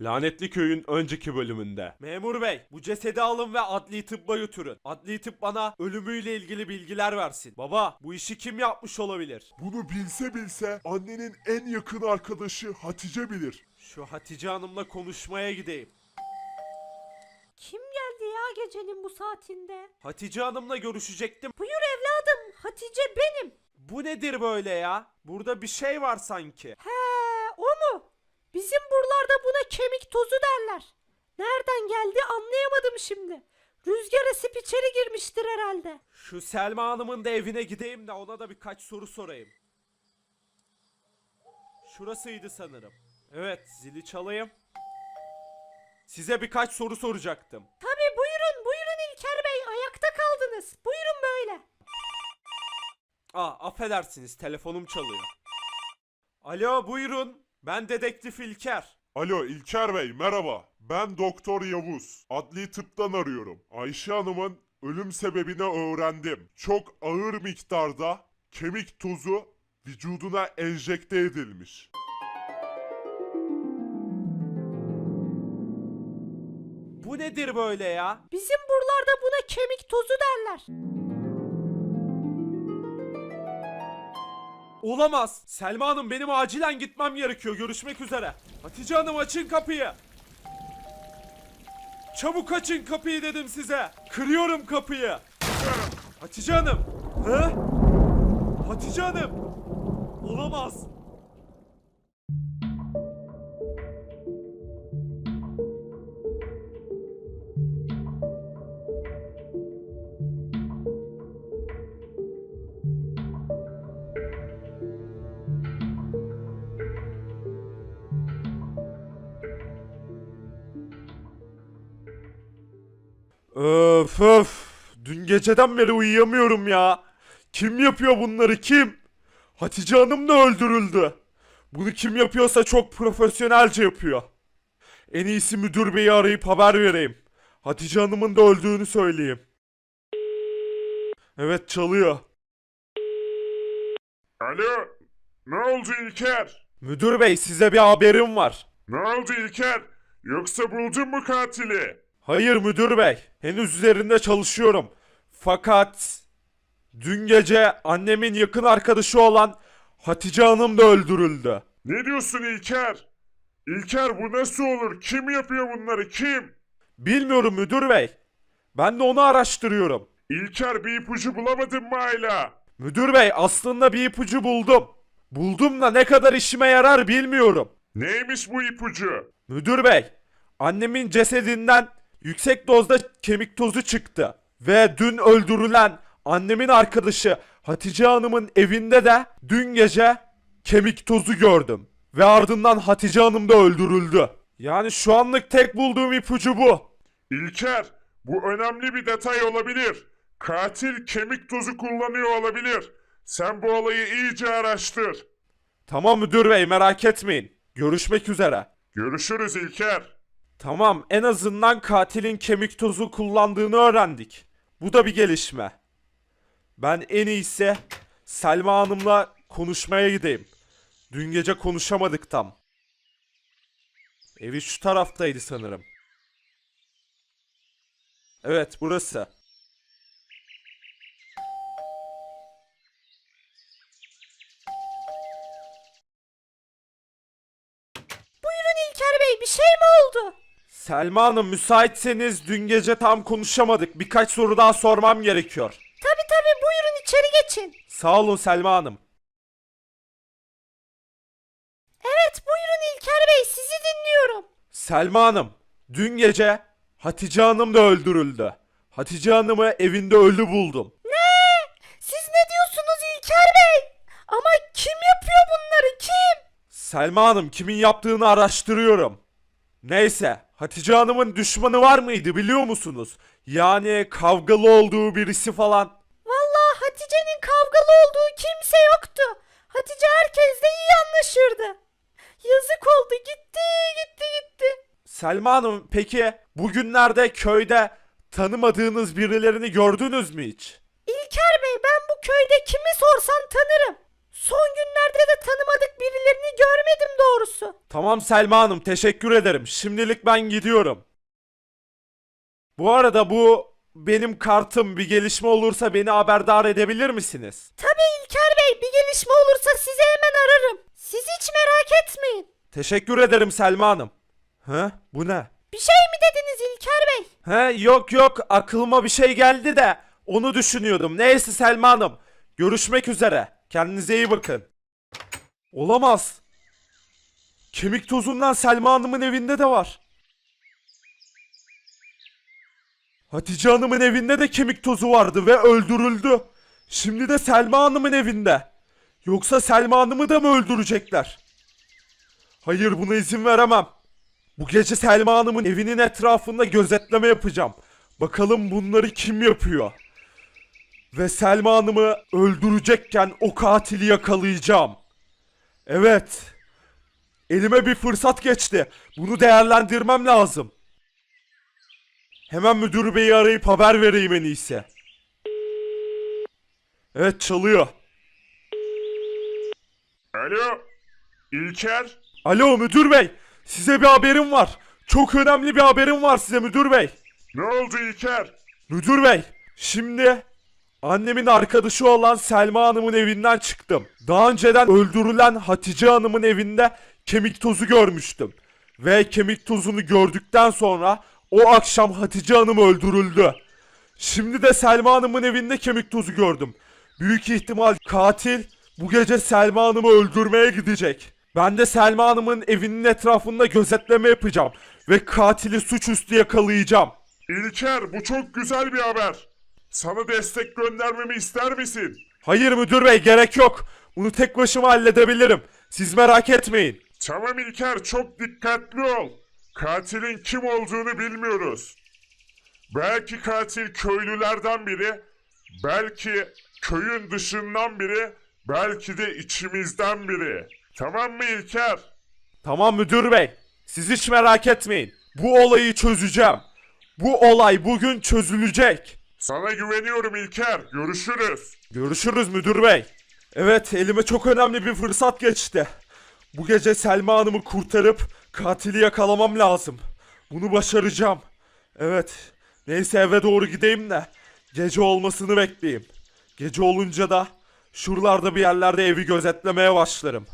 Lanetli köyün önceki bölümünde. Memur bey, bu cesedi alın ve adli tıbba götürün. Adli tıp bana ölümüyle ilgili bilgiler versin. Baba, bu işi kim yapmış olabilir? Bunu bilse bilse annenin en yakın arkadaşı Hatice bilir. Şu Hatice Hanım'la konuşmaya gideyim. Kim geldi ya gecenin bu saatinde? Hatice Hanım'la görüşecektim. Buyur evladım, Hatice benim. Bu nedir böyle ya? Burada bir şey var sanki. He, o mu? Bizim buralarda buna kemik tozu derler. Nereden geldi anlayamadım şimdi. Rüzgar esip içeri girmiştir herhalde. Şu Selma Hanım'ın da evine gideyim de ona da birkaç soru sorayım. Şurasıydı sanırım. Evet, zili çalayım. Size birkaç soru soracaktım. Tabii buyurun, buyurun İlker Bey, ayakta kaldınız. Buyurun böyle. Aa, affedersiniz, telefonum çalıyor. Alo, buyurun. Ben dedektif İlker. Alo İlker Bey merhaba. Ben Doktor Yavuz. Adli tıptan arıyorum. Ayşe Hanım'ın ölüm sebebini öğrendim. Çok ağır miktarda kemik tozu vücuduna enjekte edilmiş. Bu nedir böyle ya? Bizim buralarda buna kemik tozu derler. Olamaz. Selma Hanım benim acilen gitmem gerekiyor. Görüşmek üzere. Hatice Hanım açın kapıyı. Çabuk açın kapıyı dedim size. Kırıyorum kapıyı. Hatice Hanım. Hı? Hatice Hanım. Olamaz. Öf öf. Dün geceden beri uyuyamıyorum ya. Kim yapıyor bunları kim? Hatice Hanım da öldürüldü. Bunu kim yapıyorsa çok profesyonelce yapıyor. En iyisi müdür beyi arayıp haber vereyim. Hatice Hanım'ın da öldüğünü söyleyeyim. Evet çalıyor. Alo ne oldu İlker? Müdür bey size bir haberim var. Ne oldu İlker? Yoksa buldun mu katili? Hayır müdür bey. Henüz üzerinde çalışıyorum. Fakat dün gece annemin yakın arkadaşı olan Hatice Hanım da öldürüldü. Ne diyorsun İlker? İlker bu nasıl olur? Kim yapıyor bunları? Kim? Bilmiyorum müdür bey. Ben de onu araştırıyorum. İlker bir ipucu bulamadın mı hala? Müdür bey aslında bir ipucu buldum. Buldum da ne kadar işime yarar bilmiyorum. Neymiş bu ipucu? Müdür bey, annemin cesedinden yüksek dozda kemik tozu çıktı. Ve dün öldürülen annemin arkadaşı Hatice Hanım'ın evinde de dün gece kemik tozu gördüm. Ve ardından Hatice Hanım da öldürüldü. Yani şu anlık tek bulduğum ipucu bu. İlker, bu önemli bir detay olabilir. Katil kemik tozu kullanıyor olabilir. Sen bu olayı iyice araştır. Tamam müdür bey merak etmeyin. Görüşmek üzere. Görüşürüz İlker. Tamam en azından katilin kemik tozu kullandığını öğrendik. Bu da bir gelişme. Ben en iyisi Selma Hanım'la konuşmaya gideyim. Dün gece konuşamadık tam. Evi şu taraftaydı sanırım. Evet burası. Selma Hanım müsaitseniz dün gece tam konuşamadık. Birkaç soru daha sormam gerekiyor. Tabii tabii buyurun içeri geçin. Sağ olun Selma Hanım. Evet buyurun İlker Bey, sizi dinliyorum. Selma Hanım, dün gece Hatice Hanım da öldürüldü. Hatice Hanım'ı evinde ölü buldum. Siz ne diyorsunuz İlker Bey? Ama kim yapıyor bunları kim? Selma Hanım kimin yaptığını araştırıyorum. Neyse, Hatice Hanım'ın düşmanı var mıydı biliyor musunuz? Yani kavgalı olduğu birisi falan. Vallahi Hatice'nin kavgalı olduğu kimse yoktu. Hatice herkesle iyi anlaşırdı. Yazık oldu gitti gitti gitti. Selma Hanım peki bugünlerde köyde tanımadığınız birilerini gördünüz mü hiç? İlker Bey ben bu köyde kimi sorsam tanırım. Son günlerde de tanımadık birilerini görmedim doğrusu. Tamam Selma Hanım teşekkür ederim. Şimdilik ben gidiyorum. Bu arada bu benim kartım bir gelişme olursa beni haberdar edebilir misiniz? Tabii İlker Bey bir gelişme olursa sizi hemen ararım. Siz hiç merak etmeyin. Teşekkür ederim Selma Hanım. He? Bu ne? Bir şey mi dediniz İlker Bey? He yok yok aklıma bir şey geldi de onu düşünüyordum. Neyse Selma Hanım. Görüşmek üzere. Kendinize iyi bakın. Olamaz. Kemik tozundan Selma Hanım'ın evinde de var. Hatice Hanım'ın evinde de kemik tozu vardı ve öldürüldü. Şimdi de Selma Hanım'ın evinde. Yoksa Selma Hanım'ı da mı öldürecekler? Hayır buna izin veremem. Bu gece Selma Hanım'ın evinin etrafında gözetleme yapacağım. Bakalım bunları kim yapıyor? Ve Selma Hanım'ı öldürecekken o katili yakalayacağım. Evet. Elime bir fırsat geçti. Bunu değerlendirmem lazım. Hemen müdür beyi arayıp haber vereyim en iyisi. Evet çalıyor. Alo. İlker. Alo müdür bey. Size bir haberim var. Çok önemli bir haberim var size müdür bey. Ne oldu İlker? Müdür bey, şimdi annemin arkadaşı olan Selma Hanım'ın evinden çıktım. Daha önceden öldürülen Hatice Hanım'ın evinde kemik tozu görmüştüm. Ve kemik tozunu gördükten sonra o akşam Hatice Hanım öldürüldü. Şimdi de Selma Hanım'ın evinde kemik tozu gördüm. Büyük ihtimal katil bu gece Selma Hanım'ı öldürmeye gidecek. Ben de Selma Hanım'ın evinin etrafında gözetleme yapacağım ve katili suçüstü yakalayacağım. İlker bu çok güzel bir haber. Sana destek göndermemi ister misin? Hayır müdür bey gerek yok. Bunu tek başıma halledebilirim. Siz merak etmeyin. Tamam İlker çok dikkatli ol. Katilin kim olduğunu bilmiyoruz. Belki katil köylülerden biri, belki köyün dışından biri, belki de içimizden biri. Tamam mı İlker? Tamam müdür bey. Siz hiç merak etmeyin. Bu olayı çözeceğim. Bu olay bugün çözülecek. Sana güveniyorum İlker. Görüşürüz. Görüşürüz müdür bey. Evet elime çok önemli bir fırsat geçti. Bu gece Selma Hanım'ı kurtarıp katili yakalamam lazım. Bunu başaracağım. Evet. Neyse eve doğru gideyim de gece olmasını bekleyeyim. Gece olunca da şuralarda bir yerlerde evi gözetlemeye başlarım.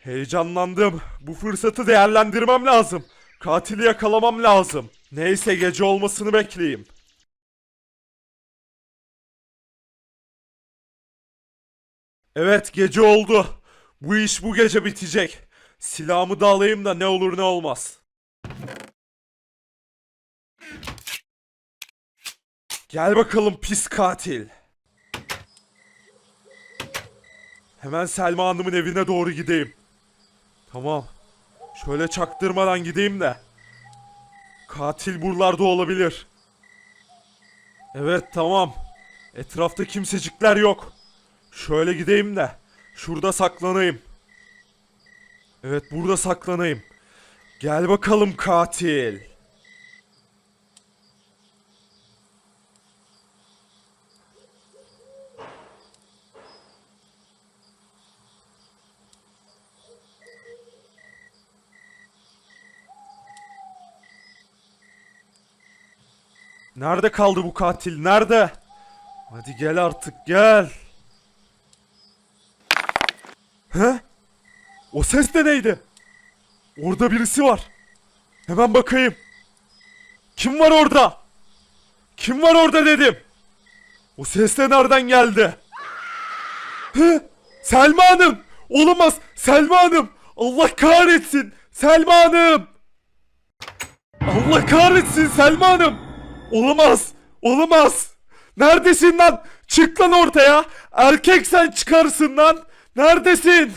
Heyecanlandım. Bu fırsatı değerlendirmem lazım. Katili yakalamam lazım. Neyse gece olmasını bekleyeyim. Evet gece oldu. Bu iş bu gece bitecek. Silahımı da alayım da ne olur ne olmaz. Gel bakalım pis katil. Hemen Selma Hanım'ın evine doğru gideyim. Tamam. Şöyle çaktırmadan gideyim de. Katil buralarda olabilir. Evet tamam. Etrafta kimsecikler yok. Şöyle gideyim de. Şurada saklanayım. Evet burada saklanayım. Gel bakalım katil. Nerede kaldı bu katil? Nerede? Hadi gel artık gel. He? O ses de neydi? Orada birisi var. Hemen bakayım. Kim var orada? Kim var orada dedim. O ses de nereden geldi? He? Selma Hanım! Olamaz! Selma Hanım! Allah kahretsin! Selma Hanım! Allah kahretsin Selma Hanım! Olamaz! Olamaz! Neredesin lan? Çık lan ortaya! Erkek sen çıkarsın lan! Neredesin?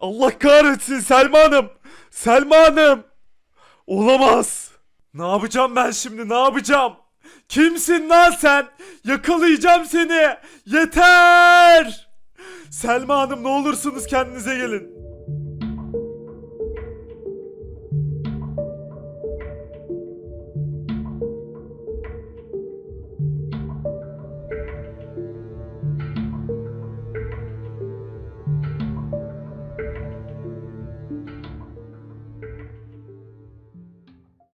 Allah kahretsin Selma Hanım! Selma Hanım! Olamaz! Ne yapacağım ben şimdi? Ne yapacağım? Kimsin lan sen? Yakalayacağım seni! Yeter! Selma Hanım ne olursunuz kendinize gelin.